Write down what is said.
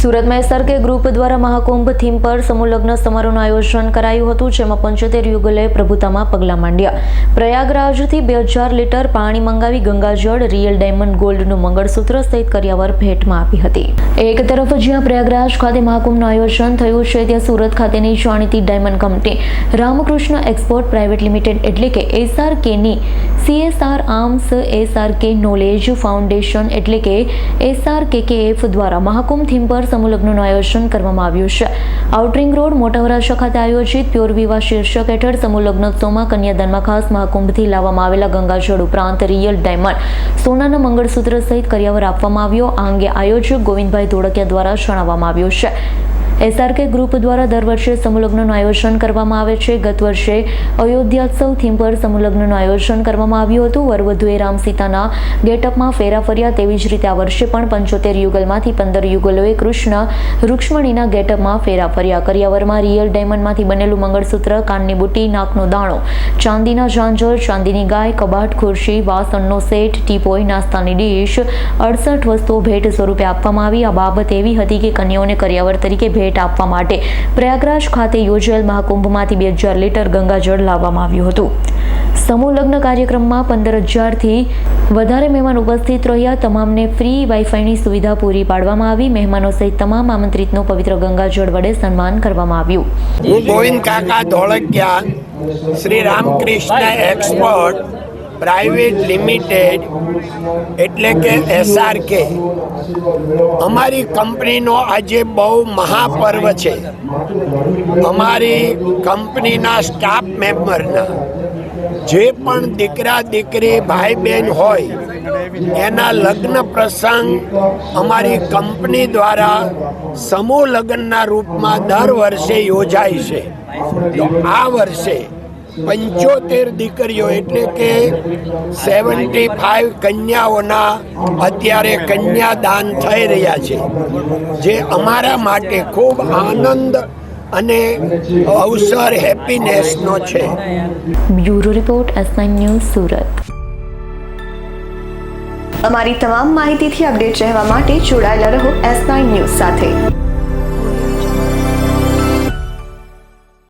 સુરતમાં SRK group દ્વારા Mahakumbh theme પર સમૂહલગ્ન સમારોહનું આયોજન કરાયું હતું, જેમાં પંચોતેર યુગલે પ્રભુતામાં પગલાં માંડ્યા. પ્રયાગરાજથી બે હજાર લીટર પાણી મંગાવી ગંગાજળ, રિયલ ડાયમંડ ગોલ્ડનું મંગળસૂત્ર સહિત કર્યાવર ભેટમાં આપી હતી. એક તરફ જ્યાં પ્રયાગરાજ ખાતે મહાકુંભનું આયોજન થયું છે, ત્યાં સુરત ખાતેની જાણીતી diamond company Ramkrishna export private limited એટલે કે એસઆરકેની, CSR arms, SRK knowledge foundation એટલે કે એસઆરકેકેએફ દ્વારા મહાકુંભ થીમ પર સમૂહલગ્નનું આયોજન કરવામાં આવ્યું છે. આઉટરિંગ રોડ મોટા ખાતે આયોજિત પ્યોર વિવાહ શીર્ષક હેઠળ સમૂહલગ્નોત્સવમાં કન્યાદાનમાં ખાસ મહાકુંભથી લાવવામાં આવેલા ગંગાજળ ઉપરાંત રિયલ ડાયમંડ, સોનાના મંગળસૂત્ર સહિત કર્યાવર આપવામાં આવ્યો. આ અંગે આયોજક ગોવિંદભાઈ ધોળકિયા દ્વારા જણાવવામાં આવ્યું છે. એસઆરકે ગ્રુપ દ્વારા દર વર્ષે સમુલગ્નનું આયોજન કરવામાં આવે છે. ગત વર્ષે અયોધ્યાત્સવ થીમ પર સમુલગ્નનું આયોજન કરવામાં આવ્યું હતું. વરવધુએ રામ સીતાના ગેટઅપમાં ફેરા ફર્યા તેવી જ રીતે આ વર્ષે પણ પંચોતેર યુગલમાંથી પંદર યુગલોએ કૃષ્ણ રૂક્ષ્મણીના ગેટઅપમાં ફેરા ફર્યા. કરિયાવરમાં રિયલ ડાયમંડમાંથી બનેલું મંગળસૂત્ર, કાનની બુટ્ટી નાકનો દાણો, ચાંદીના ઝાંઝર, ચાંદીની ગાય, કબાટ, ખુરશી, વાસણનો સેટ, ટીપોય, નાસ્તાની ડીશ, અડસઠ વસ્તુઓ ભેટ સ્વરૂપે આપવામાં આવી. આ બાબત એવી હતી કે કન્યાઓને કરિયાવર તરીકે ભેટ આપવા માટે પ્રયાગરાજ ખાતે યોજાયેલ મહાકુંભમાંથી બે હજાર લીટર ગંગાજળ લાવવામાં આવ્યું હતું. સમૂહ લગ્ન કાર્યક્રમમાં પંદર હજારથી વધારે મહેમાન ઉપસ્થિત રહ્યા. તમામને ફ્રી વાઈફાઈની સુવિધા પૂરી પાડવામાં આવી. મહેમાનો સહિત તમામ આમંત્રિતનું પવિત્ર ગંગાજળ વડે સન્માન કરવામાં આવ્યું. હું Govind Kaka Dholakia, Shri Ramkrishna export private limited એટલે કે એસઆરકે અમારી કંપનીનો આજે બહુ મહાપર્વ છે. અમારી કંપનીના સ્ટાફ મેમ્બરના જે પણ દીકરા, દીકરી, ભાઈ, બહેન હોય, એના લગ્ન પ્રસંગ અમારી કંપની દ્વારા સમૂહ લગ્નના રૂપમાં દર વર્ષે યોજાય છે. આ વર્ષે પંચોતેર દીકરીઓ એટલે કે સેવન્ટી ફાઈવ કન્યાઓના અત્યારે કન્યાદાન થઈ રહ્યા છે. જે અમારા માટે ખૂબ આનંદ અને અવસર હેપીનેસનો છે. Bureau report S news Surat. અમારી તમામ માહિતીથી અપડેટ રહેવા માટે જોડાયેલા રહો એસ નાઇન ન્યૂઝ સાથે.